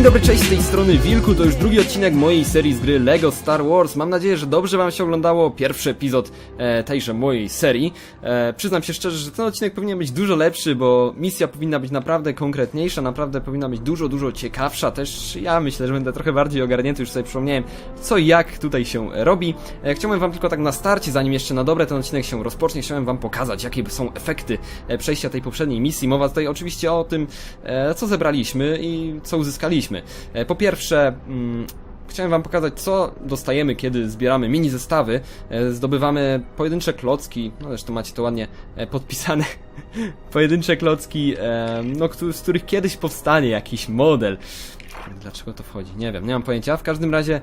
Dzień dobry, cześć z tej strony Wilku, to już drugi odcinek mojej serii z gry LEGO Star Wars. Mam nadzieję, że dobrze wam się oglądało pierwszy epizod e, tejże mojej serii. E, przyznam się szczerze, że ten odcinek powinien być dużo lepszy, bo misja powinna być naprawdę konkretniejsza, naprawdę powinna być dużo, dużo ciekawsza. Też ja myślę, że będę trochę bardziej ogarnięty, już sobie przypomniałem co i jak tutaj się robi. E, chciałem wam tylko tak na starcie, zanim jeszcze na dobre ten odcinek się rozpocznie, chciałem wam pokazać, jakie są efekty e, przejścia tej poprzedniej misji. Mowa tutaj oczywiście o tym, e, co zebraliśmy i co uzyskaliśmy. E, Po pierwsze, mm, chciałem wam pokazać, co dostajemy, kiedy zbieramy mini zestawy. E, Zdobywamy pojedyncze klocki, no zresztą macie to ładnie e, podpisane. pojedyncze klocki, no, z których kiedyś powstanie jakiś model. Dlaczego to wchodzi? Nie wiem, nie mam pojęcia. W każdym razie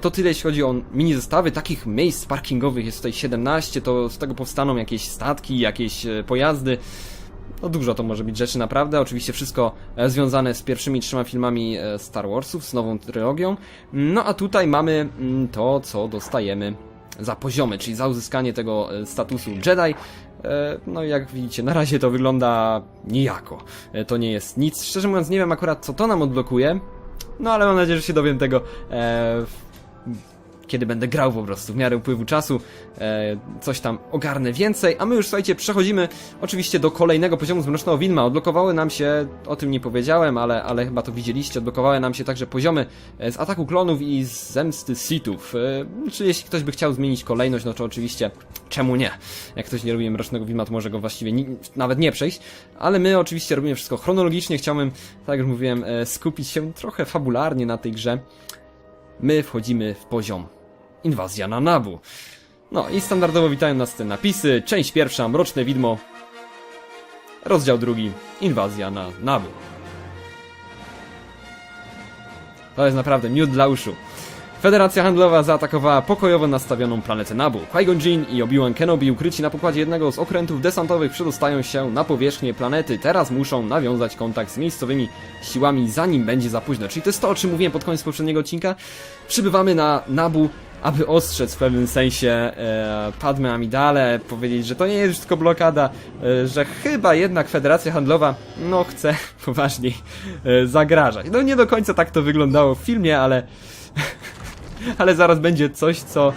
to tyle jeśli chodzi o mini zestawy. Takich miejsc parkingowych jest tutaj 17, to z tego powstaną jakieś statki, jakieś pojazdy. No dużo to może być rzeczy naprawdę, oczywiście wszystko e, związane z pierwszymi trzema filmami e, Star Warsów, z nową trylogią. No a tutaj mamy mm, to, co dostajemy za poziomy, czyli za uzyskanie tego e, statusu Jedi. No jak widzicie, na razie to wygląda nijako. To nie jest nic. Szczerze mówiąc, nie wiem akurat co to nam odblokuje. No ale mam nadzieję, że się dowiem tego w kiedy będę grał po prostu, w miarę upływu czasu, e, coś tam ogarnę więcej, a my już słuchajcie, przechodzimy oczywiście do kolejnego poziomu z Mrocznego Widma. Odblokowały nam się, o tym nie powiedziałem, ale, ale chyba to widzieliście, odblokowały nam się także poziomy e, z ataku klonów i z zemsty Sithów. E, czy jeśli ktoś by chciał zmienić kolejność, no to oczywiście czemu nie? Jak ktoś nie lubi Mrocznego Widma, to może go właściwie ni- nawet nie przejść, ale my oczywiście robimy wszystko chronologicznie, chciałbym, tak jak już mówiłem, e, skupić się trochę fabularnie na tej grze. My wchodzimy w poziom Inwazja na Nabu. No i standardowo witają nas te napisy. Część pierwsza, Mroczne Widmo. Rozdział drugi, Inwazja na Nabu. To jest naprawdę miód dla uszu. Federacja Handlowa zaatakowała pokojowo nastawioną planetę Nabu. Qui-Gon Jinn i Obi-Wan Kenobi ukryci na pokładzie jednego z okrętów desantowych przedostają się na powierzchnię planety. Teraz muszą nawiązać kontakt z miejscowymi siłami zanim będzie za późno. Czyli to jest to, o czym mówiłem pod koniec poprzedniego odcinka. Przybywamy na Nabu, aby ostrzec w pewnym sensie e, Padme Amidale, powiedzieć, że to nie jest tylko blokada, e, że chyba jednak Federacja Handlowa, no chce poważniej e, zagrażać. No nie do końca tak to wyglądało w filmie, ale ale zaraz będzie coś, co e,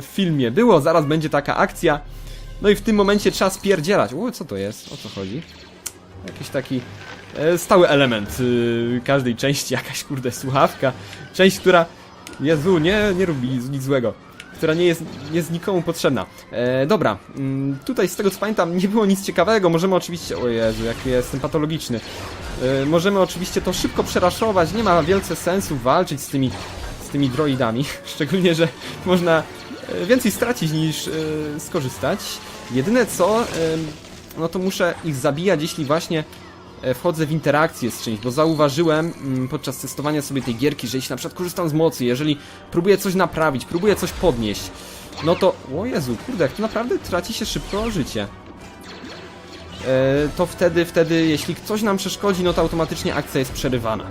w filmie było, zaraz będzie taka akcja. No i w tym momencie trzeba spierdzielać. U, co to jest? O co chodzi? Jakiś taki e, stały element y, każdej części, jakaś kurde słuchawka. Część, która... Jezu, nie, nie robi nic, złego. Która nie jest, jest nikomu potrzebna. E, dobra, mm, tutaj z tego co pamiętam nie było nic ciekawego. Możemy oczywiście... O Jezu, jaki jestem patologiczny. E, możemy oczywiście to szybko przeraszować. Nie ma wielce sensu walczyć z tymi z tymi droidami, szczególnie, że można e, więcej stracić niż e, skorzystać. Jedyne co, em, no to muszę ich zabijać, jeśli właśnie e, wchodzę w interakcję z czymś, bo zauważyłem mm, podczas testowania sobie tej gierki, że jeśli na przykład korzystam z mocy, jeżeli próbuję coś naprawić, próbuję coś podnieść, no to, o Jezu, kurde, jak tu naprawdę traci się szybko życie. E, to wtedy, wtedy, jeśli coś nam przeszkodzi, no to automatycznie akcja jest przerywana.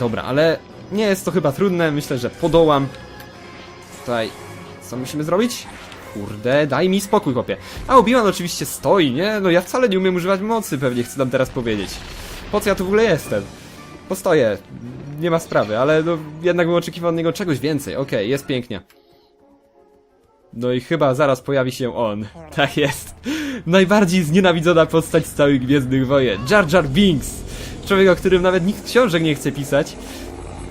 Dobra, ale nie jest to chyba trudne, myślę, że podołam. Tutaj, co musimy zrobić? Kurde, daj mi spokój, chłopie. A Obi-Wan oczywiście stoi, nie? No ja wcale nie umiem używać mocy, pewnie chcę nam teraz powiedzieć. Po co ja tu w ogóle jestem? Postoję, nie ma sprawy, ale no, jednak bym oczekiwał od niego czegoś więcej. Okej, jest pięknie. No i chyba zaraz pojawi się on. Tak jest. Najbardziej znienawidzona postać z całych Gwiezdnych Wojen. Jar Jar Binks. Człowiek, o którym nawet nikt książek nie chce pisać.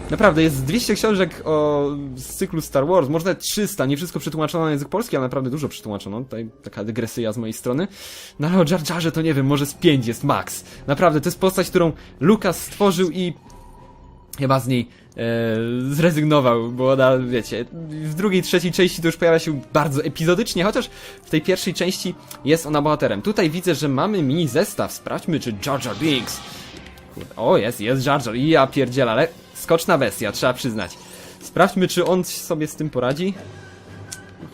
Naprawdę, jest 200 książek o z cyklu Star Wars, może nawet 300, nie wszystko przetłumaczono na język polski, ale naprawdę dużo przetłumaczono, tutaj taka dygresja z mojej strony. No ale o Jar Jarze to nie wiem, może z 5 jest max. Naprawdę, to jest postać, którą Lucas stworzył i chyba z niej e, zrezygnował, bo ona, wiecie, w drugiej, trzeciej części to już pojawia się bardzo epizodycznie, chociaż w tej pierwszej części jest ona bohaterem. Tutaj widzę, że mamy mini zestaw, sprawdźmy czy Jar Jar Binks. Kurde, o jest, jest Jar Jar i ja pierdzielę, ale skoczna bestia, trzeba przyznać. Sprawdźmy czy on sobie z tym poradzi.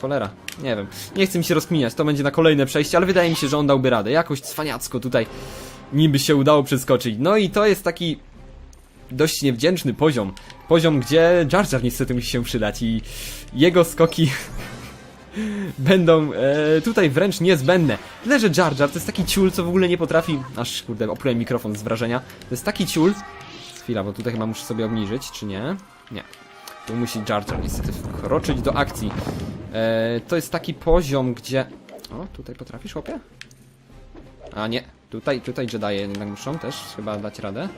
Cholera, nie wiem. Nie chcę mi się rozkminiać, to będzie na kolejne przejście, ale wydaje mi się, że on dałby radę. Jakoś cwaniacko tutaj niby się udało przeskoczyć. No i to jest taki dość niewdzięczny poziom. Poziom, gdzie Jar Jar niestety musi się przydać i jego skoki będą e, tutaj wręcz niezbędne. Tyle, że Jar Jar to jest taki ciul, co w ogóle nie potrafi... Aż kurde, oplułem mikrofon z wrażenia. To jest taki ciul, Chwila, bo tutaj chyba muszę sobie obniżyć, czy nie? Nie. Tu musi Jar Jar niestety wkroczyć do akcji. E, to jest taki poziom, gdzie... O, tutaj potrafisz, chłopie? A nie, tutaj, tutaj Jedi jednak muszą też chyba dać radę.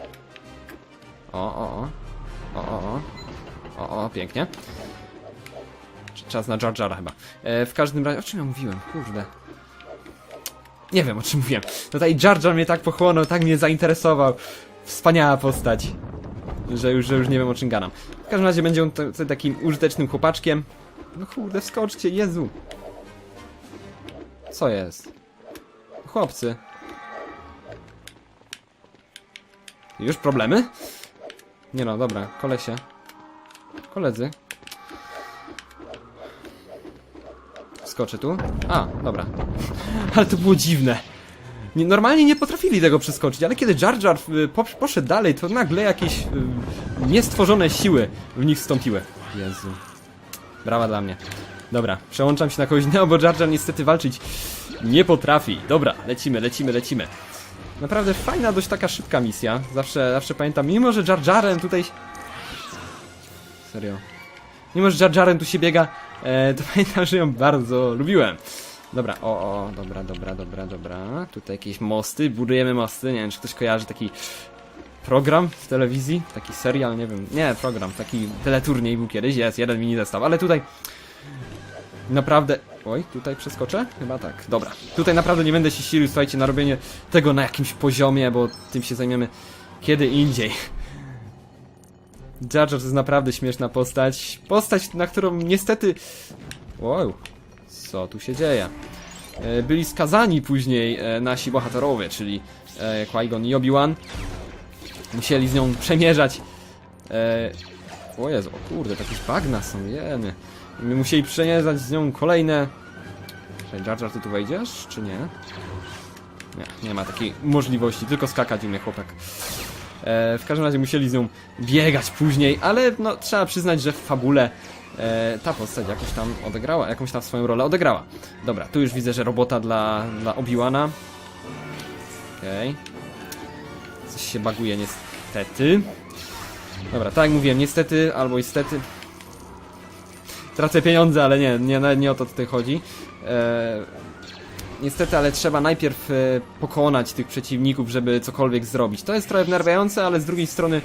O, o, o. O, o, o. O, o, pięknie. Czas na Jar Jara chyba. E, w każdym razie, o czym ja mówiłem? Kurde. Nie wiem, o czym mówiłem. Tutaj Jar Jar mnie tak pochłonął, tak mnie zainteresował. Wspaniała postać. Że już, że już nie wiem o czym gadam. W każdym razie będzie on takim użytecznym chłopaczkiem. No kurde, wskoczcie, Jezu. Co jest? Chłopcy. Już problemy? Nie no, dobra, kolesie. Koledzy. Skoczę tu. A, dobra. Ale to było dziwne. Nie, normalnie nie potrafili tego przeskoczyć, ale kiedy Jar Jar y, po, poszedł dalej, to nagle jakieś y, niestworzone siły w nich wstąpiły. Jezu. Brawa dla mnie. Dobra, przełączam się na kogoś innego, bo Jar Jar niestety walczyć nie potrafi. Dobra, lecimy, lecimy, lecimy. Naprawdę fajna, dość taka szybka misja. Zawsze, zawsze pamiętam, mimo że Jar Jarem tutaj... Serio. Mimo że Jar Jarem tu się biega, e, to pamiętam, że ją bardzo lubiłem. Dobra, o, o, dobra, dobra, dobra, dobra. Tutaj jakieś mosty, budujemy mosty. Nie wiem, czy ktoś kojarzy taki program w telewizji, taki serial, nie wiem, nie, program, taki teleturniej był kiedyś, jest, jeden mini zestaw, ale tutaj naprawdę, oj, tutaj przeskoczę? Chyba tak, dobra. Tutaj naprawdę nie będę się silił, słuchajcie, na robienie tego na jakimś poziomie, bo tym się zajmiemy kiedy indziej. Jar Jar to jest naprawdę śmieszna postać, postać, na którą niestety... Wow, co tu się dzieje? E, Byli skazani później e, nasi bohaterowie, czyli e, Qui-Gon i Obi-Wan. Musieli z nią przemierzać. O Jezu, o kurde, takie bagna są, jeny. My musieli przemierzać z nią kolejne... Czekaj, Jar Jar, ty tu wejdziesz, czy nie? Nie, nie ma takiej możliwości, tylko skakać umie chłopak. W każdym razie musieli z nią biegać później, ale no, trzeba przyznać, że w fabule e, ta postać jakoś tam odegrała, jakąś tam swoją rolę odegrała. Dobra, tu już widzę, że robota dla, dla Obi-Wana. Okej. Coś się baguje niestety. Dobra, tak jak mówiłem, niestety albo niestety. Tracę pieniądze, ale nie, nie, nie, nie o to tutaj chodzi. E, niestety, ale trzeba najpierw e, pokonać tych przeciwników, żeby cokolwiek zrobić. To jest trochę wnerwiające, ale z drugiej strony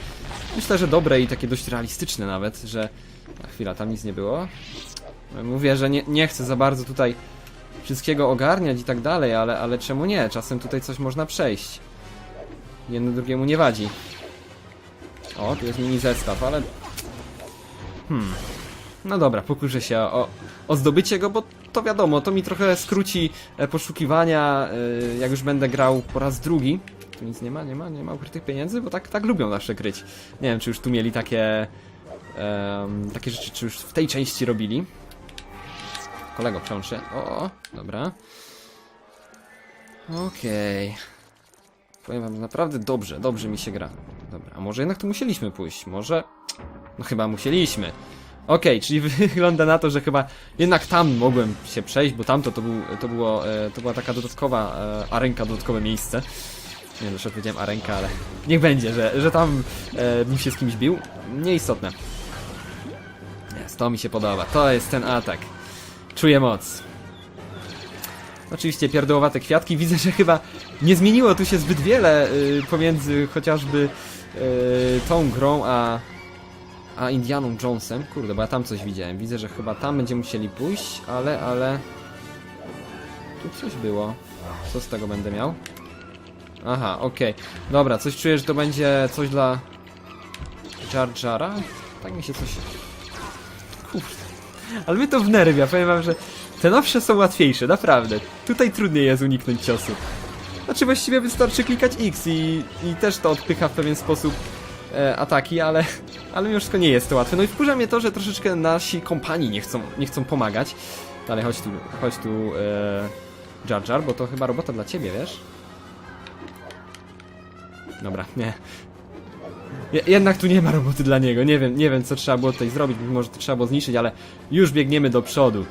myślę, że dobre i takie dość realistyczne nawet, że... Chwila, tam nic nie było. Mówię, że nie, nie chcę za bardzo tutaj wszystkiego ogarniać i tak dalej, ale, ale czemu nie? Czasem tutaj coś można przejść. Jedno drugiemu nie wadzi. O, tu jest mini zestaw, ale... Hmm. No dobra, pokuszę się o, o zdobycie go, bo to wiadomo, to mi trochę skróci e, poszukiwania, e, jak już będę grał po raz drugi. Tu nic nie ma, nie ma, nie ma ukrytych pieniędzy, bo tak, tak lubią zawsze kryć. Nie wiem, czy już tu mieli takie... em, takie rzeczy, czy już w tej części robili. Kolego, przełącz się. O, dobra. Okej. Powiem wam, naprawdę dobrze, dobrze mi się gra. Dobra, a może jednak tu musieliśmy pójść? Może... No chyba musieliśmy. Okej, czyli wygląda na to, że chyba jednak tam mogłem się przejść, bo tamto to, był, to, było, e, to była taka dodatkowa e, arenka, dodatkowe miejsce. Nie wiem, dlaczego powiedziałem arenka, ale niech będzie, że, że tam e, bym się z kimś bił. Nieistotne. To mi się podoba. To jest ten atak. Czuję moc. Oczywiście pierdołowate kwiatki. Widzę, że chyba nie zmieniło tu się zbyt wiele y, pomiędzy chociażby y, tą grą a, a Indianą Jonesem. Kurde, bo ja tam coś widziałem. Widzę, że chyba tam będziemy musieli pójść, ale, ale... Tu coś było. Co z tego będę miał? Aha, okej. Dobra, coś czuję, że to będzie coś dla... Jar Jara? Tak mi się coś... Ale mnie to wnerwia, powiem wam, że te nowsze są łatwiejsze, naprawdę. Tutaj trudniej jest uniknąć ciosu. Znaczy właściwie wystarczy klikać X i, i też to odpycha w pewien sposób e, ataki, ale, ale mimo wszystko nie jest to łatwe. No i wkurza mnie to, że troszeczkę nasi kompanii nie chcą, nie chcą pomagać. Ale chodź tu, chodź tu e, Jar Jar, bo to chyba robota dla ciebie, wiesz? Dobra, nie. Je- Jednak tu nie ma roboty dla niego. Nie wiem, nie wiem co trzeba było tutaj zrobić. Może to trzeba było zniszczyć, ale już biegniemy do przodu.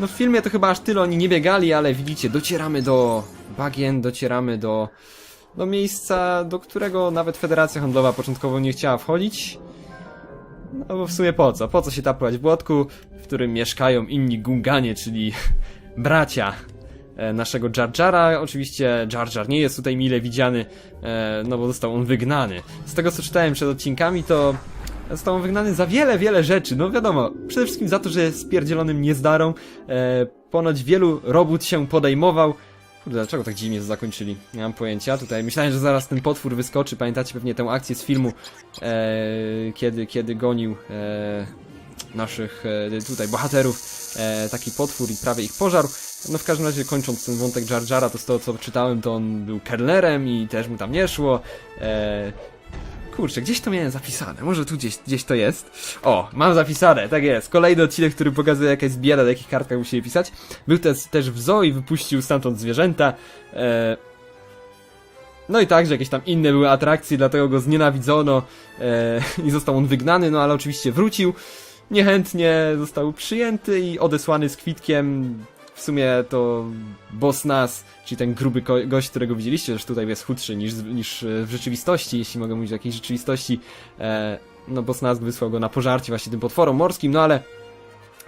No w filmie to chyba aż tyle oni nie biegali, ale widzicie, docieramy do bagien, docieramy do do miejsca, do którego nawet Federacja Handlowa początkowo nie chciała wchodzić. No bo w sumie po co? Po co się taplać w błotku, w którym mieszkają inni Gunganie, czyli bracia naszego Jar Jara. Oczywiście Jar Jar nie jest tutaj mile widziany, e, no bo został on wygnany. Z tego co czytałem przed odcinkami, to został on wygnany za wiele, wiele rzeczy. No wiadomo, przede wszystkim za to, że jest spierdzielonym niezdarą. E, ponoć wielu robót się podejmował. Kurde, dlaczego tak dziwnie to zakończyli? Nie mam pojęcia. Tutaj myślałem, że zaraz ten potwór wyskoczy. Pamiętacie pewnie tę akcję z filmu, e, kiedy, kiedy gonił e, naszych e, tutaj bohaterów e, taki potwór i prawie ich pożarł. No w każdym razie kończąc ten wątek Jar Jara, to z tego co czytałem, to on był kelnerem i też mu tam nie szło. E, kurczę, gdzieś to miałem zapisane, może tu gdzieś, gdzieś to jest. O, mam zapisane, tak jest. Kolejny odcinek, który pokazuje jaka jest bieda, na jakich kartkach musimy pisać. Był też, też w zoo i wypuścił stamtąd zwierzęta. E, no i także jakieś tam inne były atrakcje, dlatego go znienawidzono e, i został on wygnany, no ale oczywiście wrócił. Niechętnie został przyjęty i odesłany z kwitkiem. W sumie to boss nas, czyli ten gruby gość, którego widzieliście, że tutaj jest chudszy niż, niż e, w rzeczywistości, jeśli mogę mówić o jakiejś rzeczywistości. E, no boss nas wysłał go na pożarcie właśnie tym potworom morskim, no ale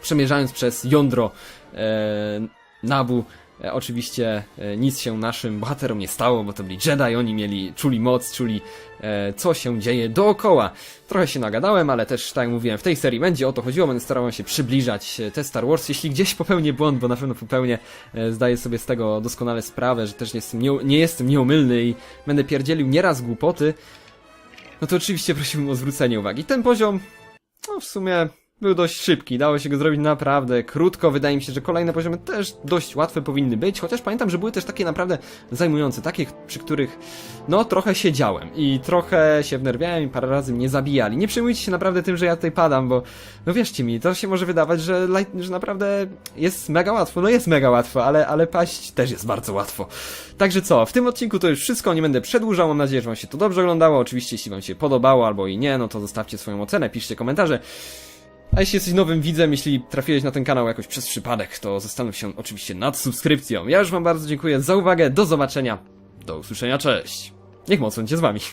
przemierzając przez jądro e, Nabu, oczywiście e, nic się naszym bohaterom nie stało, bo to byli Jedi, oni mieli, czuli moc, czuli e, co się dzieje dookoła. Trochę się nagadałem, ale też, tak jak mówiłem, w tej serii będzie o to chodziło, będę starał się przybliżać e, te Star Wars. Jeśli gdzieś popełnię błąd, bo na pewno popełnię, e, zdaję sobie z tego doskonale sprawę, że też nie jestem, nie, nie jestem nieomylny i będę pierdzielił nieraz głupoty, no to oczywiście prosiłbym o zwrócenie uwagi. Ten poziom, no w sumie był dość szybki, dało się go zrobić naprawdę krótko. Wydaje mi się, że kolejne poziomy też dość łatwe powinny być, chociaż pamiętam, że były też takie naprawdę zajmujące, takie, przy których no trochę siedziałem i trochę się wnerwiałem i parę razy mnie zabijali. Nie przejmujcie się naprawdę tym, że ja tutaj padam, bo no wierzcie mi, to się może wydawać, że, że naprawdę jest mega łatwo. No jest mega łatwo, ale, ale paść też jest bardzo łatwo. Także co, w tym odcinku to już wszystko, nie będę przedłużał, mam nadzieję, że wam się to dobrze oglądało. Oczywiście, jeśli wam się podobało albo i nie, no to zostawcie swoją ocenę, piszcie komentarze. A jeśli jesteś nowym widzem, jeśli trafiłeś na ten kanał jakoś przez przypadek, to zastanów się oczywiście nad subskrypcją. Ja już wam bardzo dziękuję za uwagę, do zobaczenia, do usłyszenia, cześć. Niech moc będzie z wami.